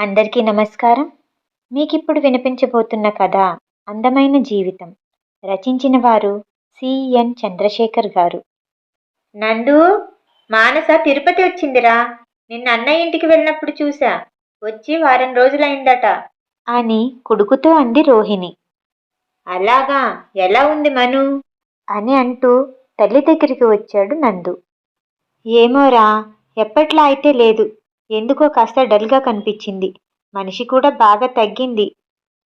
అందరికీ నమస్కారం. మీకిప్పుడు వినిపించబోతున్న కథ అందమైన జీవితం. రచించిన వారు సిఎన్ చంద్రశేఖర్ గారు. నందు మానస తిరుపతి వచ్చిందిరా. నిన్న అన్నయ్య ఇంటికి వెళ్ళినప్పుడు చూసా వచ్చి వారం రోజులైందట. అని కొడుకుతో అంది రోహిణి. అలాగా? ఎలా ఉంది మను? అని అంటూ తల్లి దగ్గరికి వచ్చాడు నందు. ఏమోరా ఎప్పట్లా అయితే లేదు. ఎందుకో కాస్త డల్గా కనిపించింది. మనిషి కూడా బాగా తగ్గింది.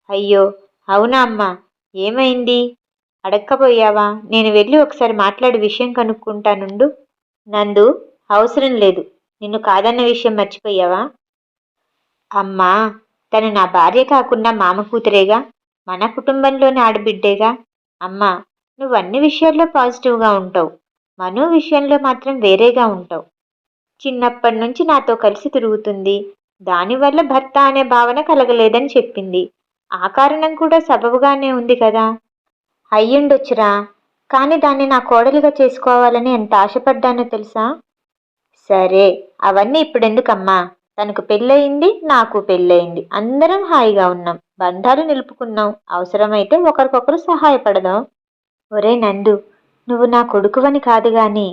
అయ్యో అవునా అమ్మా? ఏమైంది? అడక్కపోయావా? నేను వెళ్ళి ఒకసారి మాట్లాడి విషయం కనుక్కుంటానుండు నందు అవసరం లేదు. నిన్ను కాదన్న విషయం మర్చిపోయావా? అమ్మా తను నా భార్య కాకుండా మామ కూతురేగా? మన కుటుంబంలోని ఆడబిడ్డేగా? అమ్మా నువ్వు అన్ని విషయాల్లో పాజిటివ్గా ఉంటావు. మను విషయంలో మాత్రం వేరేగా ఉంటావు. చిన్నప్పటి నుంచి నాతో కలిసి తిరుగుతుంది. దానివల్ల భర్త అనే భావన కలగలేదని చెప్పింది. ఆ కారణం కూడా సబబుగానే ఉంది కదా. అయ్యుండొచ్చురా. కానీ దాన్ని నా కోడలిగా చేసుకోవాలని ఎంత ఆశపడ్డానో తెలుసా? సరే అవన్నీ ఇప్పుడెందుకమ్మా? తనకు పెళ్ళయింది నాకు పెళ్ళయింది. అందరం హాయిగా ఉన్నాం. బంధాలు నిలుపుకున్నాం. అవసరమైతే ఒకరికొకరు సహాయపడదాం. ఒరే నందు నువ్వు నా కొడుకువని కాదు గాని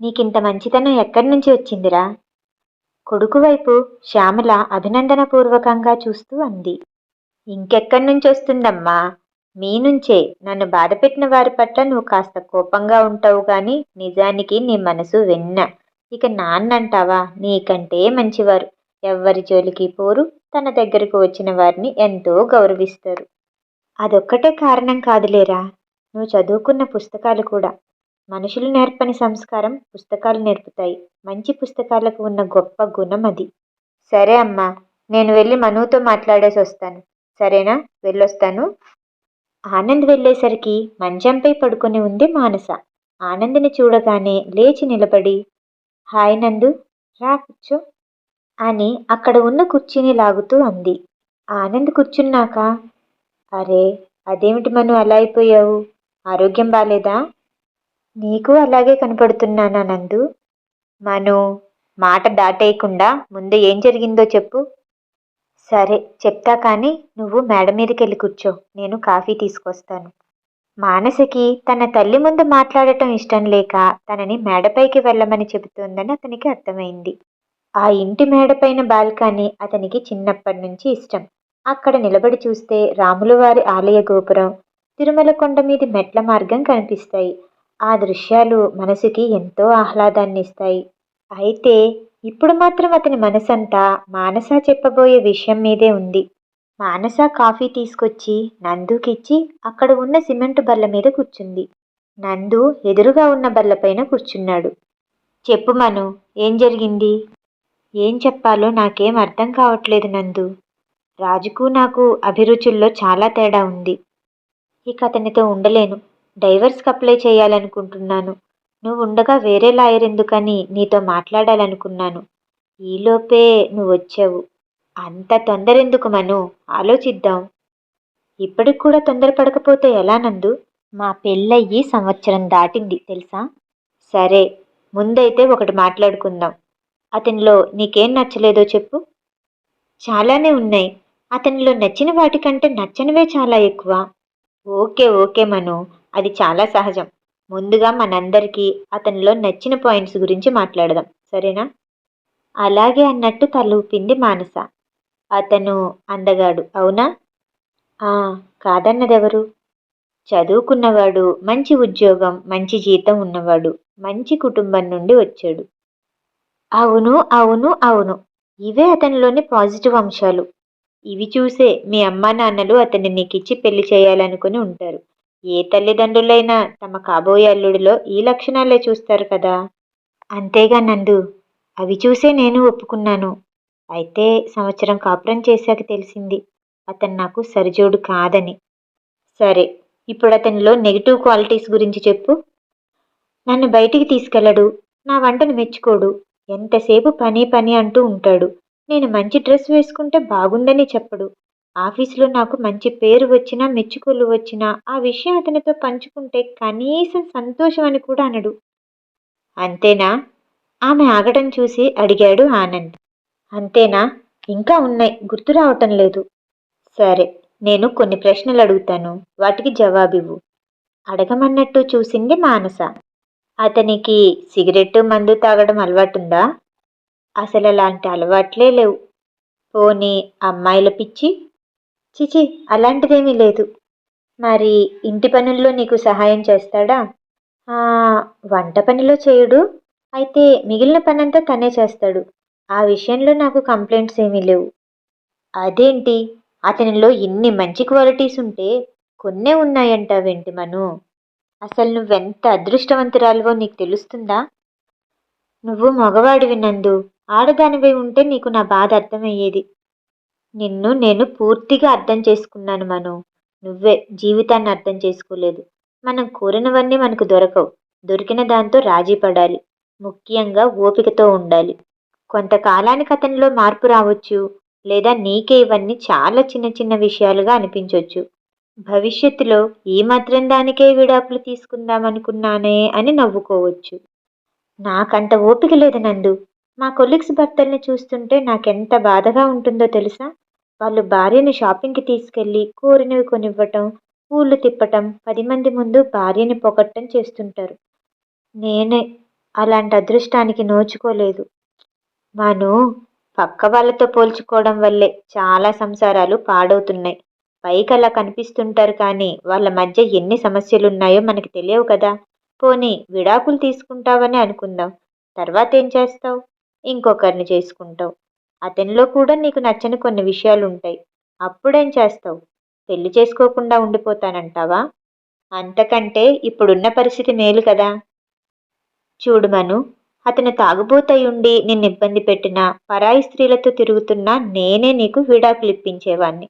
నీకింత మంచితనం ఎక్కడి నుంచి వచ్చిందిరా? కొడుకు వైపు శ్యామల అభినందనపూర్వకంగా చూస్తూ అంది. ఇంకెక్కడి నుంచి వస్తుందమ్మా? మీ నుంచే. నన్ను బాధపెట్టిన వారి పట్ల నువ్వు కాస్త కోపంగా ఉంటావు గాని నిజానికి నీ మనసు వెన్న. ఇక నాన్నంటావా? నీకంటే మంచివారు. ఎవ్వరి జోలికి పోరు. తన దగ్గరకు వచ్చిన వారిని ఎంతో గౌరవిస్తారు. అదొక్కటే కారణం కాదులేరా? నువ్వు చదువుకున్న పుస్తకాలు కూడా. మనుషులు నేర్పని సంస్కారం పుస్తకాలు నేర్పుతాయి. మంచి పుస్తకాలకు ఉన్న గొప్ప గుణం అది. సరే అమ్మా నేను వెళ్ళి మనుతో మాట్లాడేసి వస్తాను. సరేనా? వెళ్ళొస్తాను. ఆనంద్ వెళ్ళేసరికి మంచంపై పడుకొని ఉంది మానస. ఆనంద్ని చూడగానే లేచి నిలబడి హాయ్ నందు రా కూర్చో అని అక్కడ ఉన్న కుర్చీని లాగుతూ అంది. ఆనంద్ కూర్చున్నాక అరే అదేమిటి మను అలా అయిపోయావు? ఆరోగ్యం బాలేదా? నీకు అలాగే కనపడుతున్నానా నందు? మను మాట దాటేయకుండా ముందు ఏం జరిగిందో చెప్పు. సరే చెప్తా కానీ నువ్వు మేడ మీదకి వెళ్ళి కూర్చో నేను కాఫీ తీసుకొస్తాను. మానసికి తన తల్లి ముందు మాట్లాడటం ఇష్టం లేక తనని మేడపైకి వెళ్ళమని చెబుతోందని అతనికి అర్థమైంది. ఆ ఇంటి మేడపైన బాల్కనీ అతనికి చిన్నప్పటి నుంచి ఇష్టం. అక్కడ నిలబడి చూస్తే రాములవారి ఆలయ గోపురం తిరుమల కొండ మీది మెట్ల మార్గం కనిపిస్తాయి. ఆ దృశ్యాలు మనసుకి ఎంతో ఆహ్లాదాన్ని ఇస్తాయి అయితే ఇప్పుడు మాత్రం అతని మనసంతా మానస చెప్పబోయే విషయం మీదే ఉంది. మానస కాఫీ తీసుకొచ్చి నందుకిచ్చి అక్కడ ఉన్న సిమెంట్ బల్ల మీద కూర్చుంది. నందు ఎదురుగా ఉన్న బల్లపైన కూర్చున్నాడు. చెప్పు మను ఏం జరిగింది? ఏం చెప్పాలో నాకేం అర్థం కావట్లేదు నందు. రాజుకు నాకు అభిరుచుల్లో చాలా తేడా ఉంది. ఇక అతనితో ఉండలేను. డైవర్స్కి అప్లై చేయాలనుకుంటున్నాను. నువ్వు ఉండగా వేరే లాయర్ ఎందుకని నీతో మాట్లాడాలనుకున్నాను. ఈలోపే నువ్వు వచ్చావు అంత తొందర ఎందుకు మను? ఆలోచిద్దాం. ఇప్పటికి కూడా తొందరపడకపోతే ఎలా నందు? మా పెళ్ళయ్యి సంవత్సరం దాటింది తెలుసా? సరే ముందైతే ఒకటి మాట్లాడుకుందాం. అతనిలో నీకేం నచ్చలేదో చెప్పు. చాలానే ఉన్నాయి. అతనిలో నచ్చిన వాటికంటే నచ్చనివే చాలా ఎక్కువ. Okay okay Manu. అది చాలా సహజం. ముందుగా మనందరికీ అతనిలో నచ్చిన పాయింట్స్ గురించి మాట్లాడదాం. సరేనా? అలాగే అన్నట్టు తలూపింది మానస. అతను అందగాడు అవునా? కాదన్నదెవరు? చదువుకున్నవాడు మంచి ఉద్యోగం మంచి జీతం ఉన్నవాడు మంచి కుటుంబం నుండి వచ్చాడు. అవును అవును అవును. ఇవే అతనిలోని పాజిటివ్ అంశాలు. ఇవి చూసే మీ అమ్మా నాన్నలు అతన్ని నీకిచ్చి పెళ్ళి చేయాలనుకుని ఉంటారు. ఏ తల్లిదండ్రులైనా తమ కాబోయే అల్లుడిలో ఈ లక్షణాలే చూస్తారు కదా? అంతేగా నందు. అవి చూసే నేను ఒప్పుకున్నాను. అయితే సంవత్సరం కాపురం చేశాక తెలిసింది. అతను నాకు సరిజోడు కాదని. సరే ఇప్పుడు అతనిలో నెగిటివ్ క్వాలిటీస్ గురించి చెప్పు. నన్ను బయటికి తీసుకెళ్ళడు. నా వంటను మెచ్చుకోడు. ఎంతసేపు పని పని అంటూ ఉంటాడు. నేను మంచి డ్రెస్ వేసుకుంటే బాగుందని చెప్పడు. ఆఫీసులో నాకు మంచి పేరు వచ్చినా మెచ్చుకోలు వచ్చినా ఆ విషయం అతనితో పంచుకుంటే కనీసం సంతోషం అని కూడా అనడు. అంతేనా? ఆమె ఆగటం చూసి అడిగాడు ఆనంద్. అంతేనా? ఇంకా ఉన్నాయి. గుర్తు రావటం లేదు. సరే నేను కొన్ని ప్రశ్నలు అడుగుతాను. వాటికి జవాబివ్వు. అడగమన్నట్టు చూసింది మానస. అతనికి సిగరెట్ మందు తాగడం అలవాటుందా? అసలు అలాంటి అలవాట్లే లేవు. పోనీ అమ్మాయిల పిచ్చి? చిచి అలాంటిదేమీ లేదు. మరి ఇంటి పనుల్లో నీకు సహాయం చేస్తాడా? వంట పనిలో చేయడు. అయితే మిగిలిన పనంతా తనే చేస్తాడు. ఆ విషయంలో నాకు కంప్లైంట్స్ ఏమీ లేవు. అదేంటి? అతనిలో ఇన్ని మంచి క్వాలిటీస్ ఉంటే కొన్నే ఉన్నాయంటావేంటి మను? అసలు నువ్వెంత అదృష్టవంతురాలువో నీకు తెలుస్తుందా? నువ్వు మగవాడివి నందు. ఆడదానివై ఉంటే నీకు నా బాధ అర్థమయ్యేది. నిన్ను నేను పూర్తిగా అర్థం చేసుకున్నాను మను. నువ్వే జీవితాన్ని అర్థం చేసుకోలేదు. మనం కోరినవన్నీ మనకు దొరకవు. దొరికిన దాంతో రాజీ పడాలి. ముఖ్యంగా ఓపికతో ఉండాలి. కొంతకాలానికి అతనిలో మార్పు రావచ్చు. లేదా నీకే ఇవన్నీ చాలా చిన్న చిన్న విషయాలుగా అనిపించవచ్చు భవిష్యత్తులో ఈ మాత్రం దానికే విడాకులు తీసుకుందామనుకున్నానే అని నవ్వుకోవచ్చు. నాకంత ఓపిక లేదు నందు. మా కొలీగ్స్ భర్తల్ని చూస్తుంటే నాకెంత బాధగా ఉంటుందో తెలుసా? వాళ్ళు భార్యని షాపింగ్కి తీసుకెళ్ళి కోరినవి కొనివ్వటం పూలు తిప్పటం పది మంది ముందు భార్యని పొగట్టం చేస్తుంటారు. నేనే అలాంటి అదృష్టానికి నోచుకోలేదు. మను పక్క వాళ్ళతో పోల్చుకోవడం వల్లే చాలా సంసారాలు పాడవుతున్నాయి. పైకి అలా కనిపిస్తుంటారు కానీ వాళ్ళ మధ్య ఎన్ని సమస్యలున్నాయో మనకి తెలియవు కదా. పోనీ విడాకులు తీసుకుంటావని అనుకుందాం. తర్వాత ఏం చేస్తావు? ఇంకొకరిని చేసుకుంటావు. అతనిలో కూడా నీకు నచ్చని కొన్ని విషయాలు ఉంటాయి అప్పుడేం చేస్తావు? పెళ్ళి చేసుకోకుండా ఉండిపోతానంటావా? అంతకంటే ఇప్పుడున్న పరిస్థితి మేలు కదా. చూడు మను అతను తాగుబోతయి ఉండి నిన్ను ఇబ్బంది పెట్టినా పరాయి స్త్రీలతో తిరుగుతున్నా నేనే నీకు విడాకులు ఇప్పించేవాణ్ణి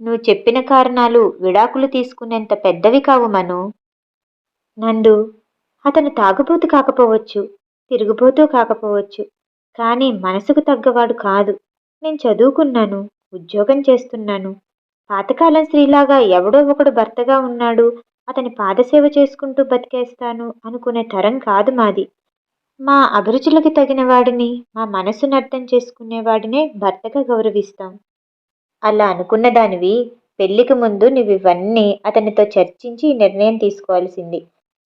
నువ్వు చెప్పిన కారణాలు విడాకులు తీసుకునేంత పెద్దవి కావు మను. నందు అతను తాగుబోతు కాకపోవచ్చు తిరుగుబోతూ కాకపోవచ్చు కానీ మనసుకు తగ్గవాడు కాదు. నేను చదువుకున్నాను ఉద్యోగం చేస్తున్నాను. పాతకాలం స్త్రీలాగా ఎవడో ఒకడు భర్తగా ఉన్నాడు అతని పాదసేవ చేసుకుంటూ బతికేస్తాను అనుకునే తరం కాదు మాది. మా అభిరుచులకు తగిన వాడిని మా మనసును అర్థం చేసుకునేవాడినే భర్తగా గౌరవిస్తాం. అలా అనుకున్న దానివి పెళ్ళికి ముందు నువ్వు ఇవన్నీ అతనితో చర్చించి నిర్ణయం తీసుకోవాల్సింది.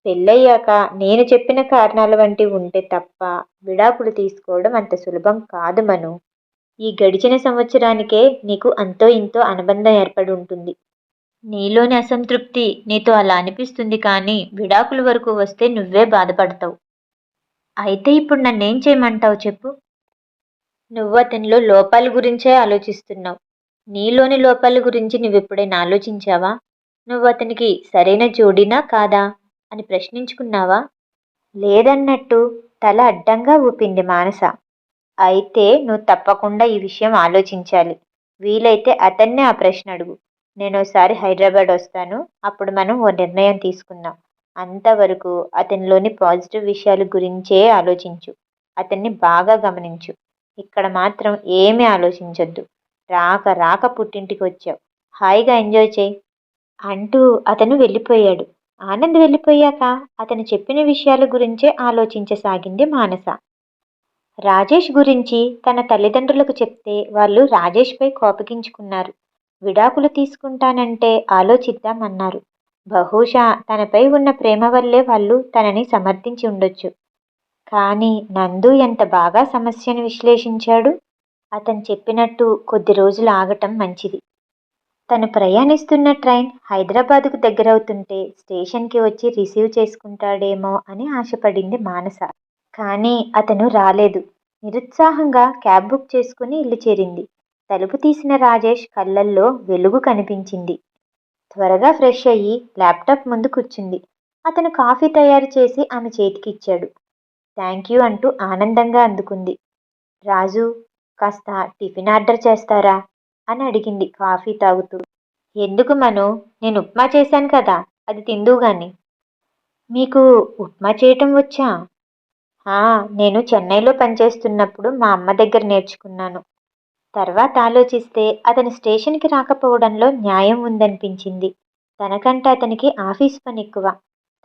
పెళ్ళయ్యాక నేను చెప్పిన కారణాల వంటివి ఉంటే తప్ప విడాకులు తీసుకోవడం అంత సులభం కాదు మను. ఈ గడిచిన సంవత్సరానికే నీకు అంతో ఇంతో అనుబంధం ఏర్పడి ఉంటుంది నీలోని అసంతృప్తి నీతో అలా అనిపిస్తుంది కానీ విడాకుల వరకు వస్తే నువ్వే బాధపడతావు. అయితే ఇప్పుడు నన్నేం చేయమంటావు చెప్పు? నువ్వు అతనిలో లోపాల గురించే ఆలోచిస్తున్నావు. నీలోని లోపాల గురించి నువ్వెప్పుడైనా ఆలోచించావా? నువ్వు అతనికి సరైన జోడినా కాదా? అని ప్రశ్నించుకున్నావా? లేదన్నట్టు తల అడ్డంగా ఊపింది మానస. అయితే నువ్వు తప్పకుండా ఈ విషయం ఆలోచించాలి. వీలైతే అతన్నే ఆ ప్రశ్న అడుగు. నేను ఒకసారి హైదరాబాద్ వస్తాను. అప్పుడు మనం ఓ నిర్ణయం తీసుకుందాం. అంతవరకు అతనిలోని పాజిటివ్ విషయాల గురించే ఆలోచించు. అతన్ని బాగా గమనించు. ఇక్కడ మాత్రం ఏమీ ఆలోచించొద్దు. రాక రాక పుట్టింటికి వచ్చావు. హాయిగా ఎంజాయ్ చేయి. అంటూ అతను వెళ్ళిపోయాడు. ఆనంద్ వెళ్ళిపోయాక అతను చెప్పిన విషయాల గురించే ఆలోచించసాగింది మానస. రాజేష్ గురించి తన తల్లిదండ్రులకు చెప్తే వాళ్ళు రాజేష్పై కోపగించుకున్నారు. విడాకులు తీసుకుంటానంటే ఆలోచిద్దామన్నారు. బహుశా తనపై ఉన్న ప్రేమ వల్లే వాళ్ళు తనని సమర్థించి ఉండొచ్చు. కానీ నందు ఎంత బాగా సమస్యను విశ్లేషించాడు? అతను చెప్పినట్టు కొద్ది రోజులు ఆగటం మంచిది. తను ప్రయాణిస్తున్న ట్రైన్ హైదరాబాదుకు దగ్గరవుతుంటే స్టేషన్కి వచ్చి రిసీవ్ చేసుకుంటాడేమో అని ఆశపడింది మానస. కానీ అతను రాలేదు. నిరుత్సాహంగా క్యాబ్ బుక్ చేసుకుని ఇల్లు చేరింది. తలుపు తీసిన రాజేష్ కళ్ళల్లో వెలుగు కనిపించింది. త్వరగా ఫ్రెష్ అయ్యి ల్యాప్టాప్ ముందు కూర్చుంది. అతను కాఫీ తయారు చేసి ఆమె చేతికి ఇచ్చాడు థ్యాంక్ యూ అంటూ ఆనందంగా అందుకుంది. రాజు కాస్త టిఫిన్ ఆర్డర్ చేస్తారా? అని అడిగింది. కాఫీ తాగుతూ. ఎందుకు మను? నేను ఉప్మా చేశాను కదా అది తిందుగాని మీకు ఉప్మా చేయటం వచ్చా? నేను చెన్నైలో పనిచేస్తున్నప్పుడు మా అమ్మ దగ్గర నేర్చుకున్నాను. తర్వాత ఆలోచిస్తే అతను స్టేషన్కి రాకపోవడంలో న్యాయం ఉందనిపించింది. తనకంటే అతనికి ఆఫీస్ పని ఎక్కువ.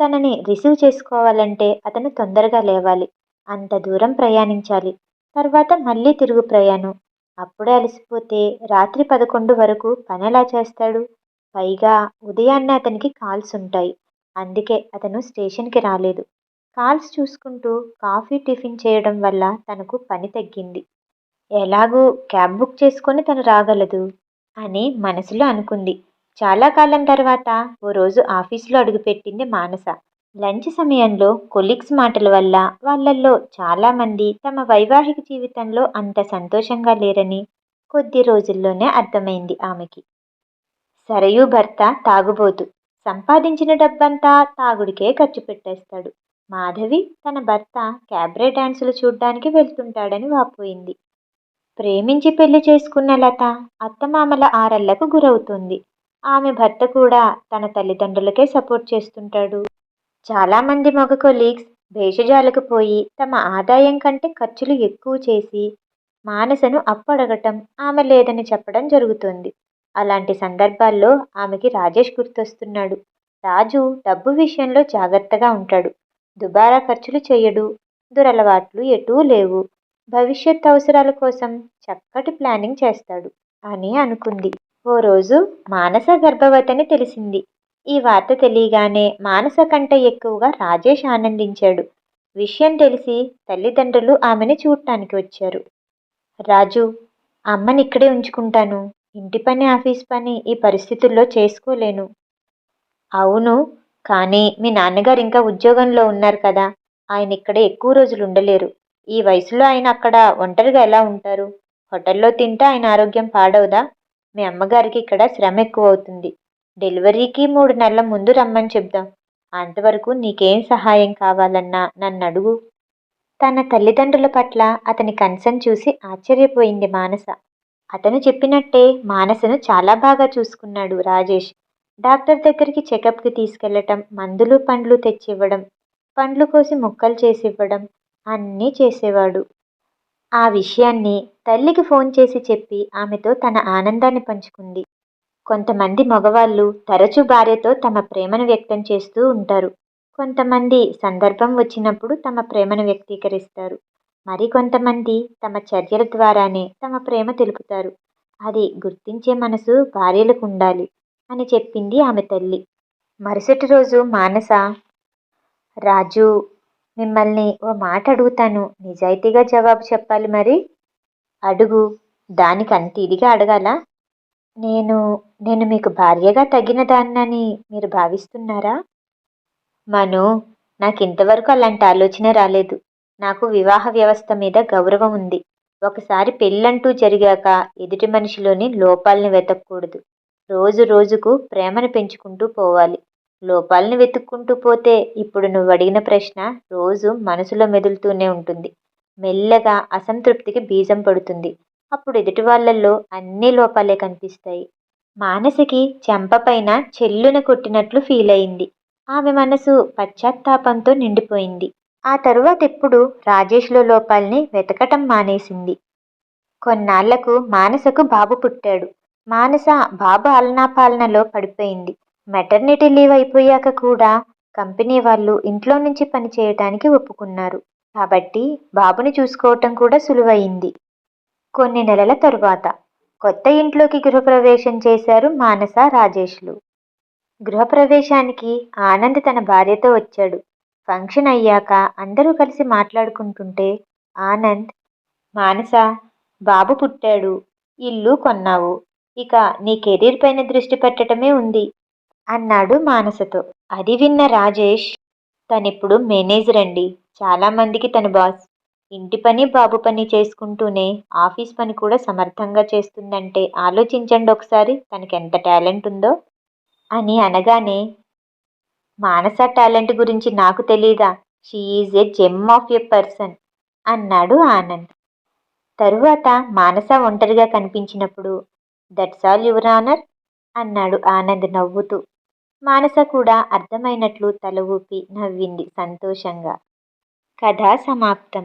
తనని రిసీవ్ చేసుకోవాలంటే అతను తొందరగా లేవాలి. అంత దూరం ప్రయాణించాలి. తర్వాత మళ్ళీ తిరుగు ప్రయాణం. అప్పుడే అలసిపోతే రాత్రి పదకొండు వరకు పని ఎలా చేస్తాడు. పైగా ఉదయాన్నే అతనికి కాల్స్ ఉంటాయి. అందుకే అతను స్టేషన్కి రాలేదు. కాల్స్ చూసుకుంటూ కాఫీ టిఫిన్ చేయడం వల్ల తనకు పని తగ్గింది. ఎలాగూ క్యాబ్ బుక్ చేసుకొని తను రాగలదు అని మనసులో అనుకుంది. చాలా కాలం తర్వాత ఓ రోజు ఆఫీసులో అడుగుపెట్టింది మానస. లంచ్ సమయంలో కొలీగ్స్ మాటల వల్ల వాళ్ళల్లో చాలామంది తమ వైవాహిక జీవితంలో అంత సంతోషంగా లేరని కొద్ది రోజుల్లోనే అర్థమైంది ఆమెకి. సరయు భర్త తాగుబోతు. సంపాదించిన డబ్బంతా తాగుడికే ఖర్చు పెట్టేస్తాడు. మాధవి తన భర్త క్యాబ్రే డాన్సులు చూడ్డానికి వెళ్తుంటాడని వాపోయింది. ప్రేమించి పెళ్ళి చేసుకున్న లత అత్తమామల ఆరళ్ళకు గురవుతుంది. ఆమె భర్త కూడా తన తల్లిదండ్రులకే సపోర్ట్ చేస్తుంటాడు. చాలామంది మగ కొలీగ్స్ భేషజాలకు పోయి తమ ఆదాయం కంటే ఖర్చులు ఎక్కువ చేసి మానసను అప్పడగటం ఆమె లేదని చెప్పడం జరుగుతుంది. అలాంటి సందర్భాల్లో ఆమెకి రాజేష్ గుర్తొస్తున్నాడు. రాజు డబ్బు విషయంలో జాగ్రత్తగా ఉంటాడు. దుబారా ఖర్చులు చేయడు. దురలవాట్లు ఎటూ లేవు. భవిష్యత్ అవసరాల కోసం చక్కటి ప్లానింగ్ చేస్తాడు అని అనుకుంది. ఓ రోజు మానస గర్భవతిని తెలిసింది. ఈ వార్త తెలియగానే మానస కంటే ఎక్కువగా రాజేష్ ఆనందించాడు. విషయం తెలిసి తల్లిదండ్రులు ఆమెని చూడటానికి వచ్చారు. రాజు అమ్మని ఇక్కడే ఉంచుకుంటాను. ఇంటి పని ఆఫీస్ పని ఈ పరిస్థితుల్లో చేసుకోలేను. అవును కానీ మీ నాన్నగారు ఇంకా ఉద్యోగంలో ఉన్నారు కదా. ఆయన ఇక్కడ ఎక్కువ రోజులు ఉండలేరు. ఈ వయసులో ఆయన అక్కడ ఒంటరిగా ఎలా ఉంటారు? హోటల్లో తింటే ఆయన ఆరోగ్యం పాడవుదా? మీ అమ్మగారికి ఇక్కడ శ్రమ ఎక్కువ అవుతుంది. డెలివరీకి మూడు నెలల ముందు రమ్మని చెప్దాం. అంతవరకు నీకేం సహాయం కావాలన్నా నన్ను అడుగు. తన తల్లిదండ్రుల పట్ల అతని కన్సర్న్ చూసి ఆశ్చర్యపోయింది మానస. అతను చెప్పినట్టే మానసను చాలా బాగా చూసుకున్నాడు రాజేష్. డాక్టర్ దగ్గరికి చెకప్కి తీసుకెళ్ళటం మందులు పండ్లు తెచ్చివ్వడం పండ్లు కోసి ముక్కలు చేసివ్వడం అన్నీ చేసేవాడు. ఆ విషయాన్ని తల్లికి ఫోన్ చేసి చెప్పి ఆమెతో తన ఆనందాన్ని పంచుకుంది. కొంతమంది మగవాళ్ళు తరచూ భార్యతో తమ ప్రేమను వ్యక్తం చేస్తూ ఉంటారు. కొంతమంది సందర్భం వచ్చినప్పుడు తమ ప్రేమను వ్యక్తీకరిస్తారు. మరికొంతమంది తమ చర్యల ద్వారానే తమ ప్రేమ తెలుపుతారు. అది గుర్తించే మనసు భార్యలకు ఉండాలి అని చెప్పింది ఆమె తల్లి. మరుసటి రోజు మానస రాజు మిమ్మల్ని ఓ మాట అడుగుతాను. నిజాయితీగా జవాబు చెప్పాలి మరి? అడుగు. దానికి అంత ఇదిగా అడగాల? నేను నేను మీకు భార్యగా తగిన దాన్నని మీరు భావిస్తున్నారా? మను నాకు ఇంతవరకు అలాంటి ఆలోచన రాలేదు. నాకు వివాహ వ్యవస్థ మీద గౌరవం ఉంది. ఒకసారి పెళ్ళంటూ జరిగాక ఎదుటి మనిషిలోని లోపాలని వెతకూడదు. రోజు రోజుకు ప్రేమను పెంచుకుంటూ పోవాలి. లోపాలని వెతుక్కుంటూ పోతే ఇప్పుడు నువ్వు అడిగిన ప్రశ్న రోజు మనసులో మెదులుతూనే ఉంటుంది. మెల్లగా అసంతృప్తికి బీజం పడుతుంది. అప్పుడు ఎదుటి వాళ్ళల్లో అన్ని లోపాలే కనిపిస్తాయి. మానసికి చెంపపైన చెల్లున కొట్టినట్లు ఫీల్ అయింది. ఆమె మనసు పశ్చాత్తాపంతో నిండిపోయింది. ఆ తరువాత ఎప్పుడు రాజేష్లో లోపాల్ని వెతకటం మానేసింది. కొన్నాళ్ళకు మానసకు బాబు పుట్టాడు. మానస బాబు ఆలనాపాలనలో పడిపోయింది. మెటర్నిటీ లీవ్ అయిపోయాక కూడా కంపెనీ వాళ్ళు ఇంట్లో నుంచి పని చేయటానికి ఒప్పుకున్నారు. కాబట్టి బాబుని చూసుకోవటం కూడా సులువయింది. కొన్ని నెలల తరువాత కొత్త ఇంట్లోకి గృహప్రవేశం చేశారు మానస రాజేష్లు. గృహప్రవేశానికి ఆనంద్ తన భార్యతో వచ్చాడు. ఫంక్షన్ అయ్యాక అందరూ కలిసి మాట్లాడుకుంటుంటే ఆనంద్ మానస బాబు పుట్టాడు ఇల్లు కొన్నావు ఇక నీ కెరీర్ పైన దృష్టి పెట్టడమే ఉంది అన్నాడు మానసతో. అది విన్న రాజేష్ తనిప్పుడు మేనేజర్ అండి. చాలామందికి తన బాస్. ఇంటి పని బాబు పని చేసుకుంటూనే ఆఫీస్ పని కూడా సమర్థంగా చేస్తుందంటే ఆలోచించండి ఒకసారి తనకి ఎంత టాలెంట్ ఉందో అని అనగానే మానస టాలెంట్ గురించి నాకు తెలీదా? She is a gem of a person అన్నాడు ఆనంద్. తరువాత మానస ఒంటరిగా కనిపించినప్పుడు దట్స్ ఆల్ యువర్ ఆనర్ అన్నాడు ఆనంద్ నవ్వుతూ. మానస కూడా అర్థమైనట్లు తల ఊపి నవ్వింది సంతోషంగా. కథ సమాప్తం.